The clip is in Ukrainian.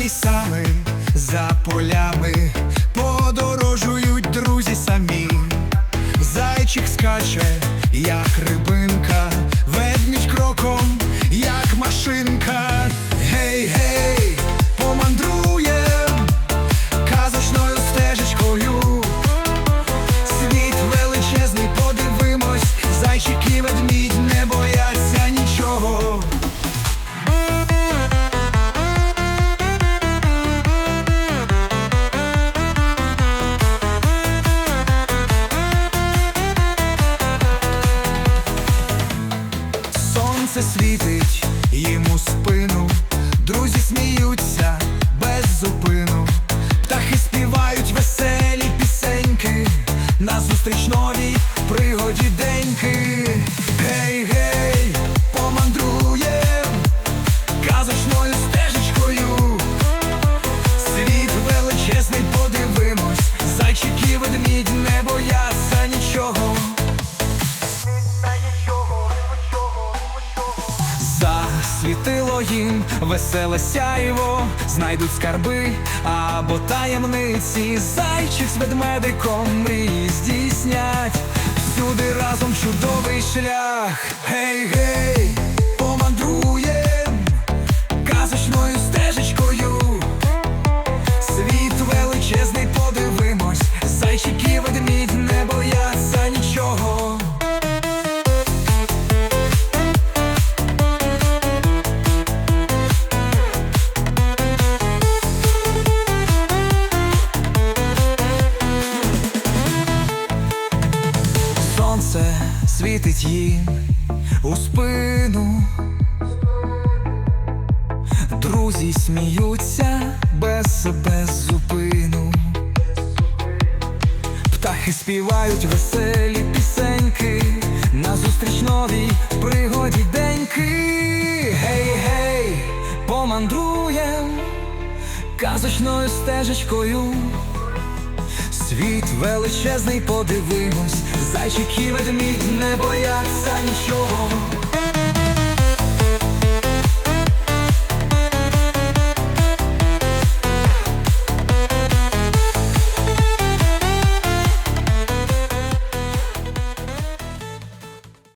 лісами, за полями подорожують друзі самі, зайчик скаче, як рибинка. Сонце світить їм у спину, друзі сміються без зупину, птахи співають веселі пісеньки, назустріч новій пригоді деньки. Гей, гей, помандруєм їм веселе сяйво, знайдуть скарби або таємниці. Зайчик з ведмедиком мрії здійснять. Всюди разом чудовий шлях. Гей, гей, Сонце світить їм у спину. Друзі сміються без без зупину. Птахи співають веселі пісеньки, назустріч новій пригоді деньки. Гей, гей, помандруєм казочною стежечкою. Світ величезний, подивимось, зайчик і ведмідь не бояться нічого.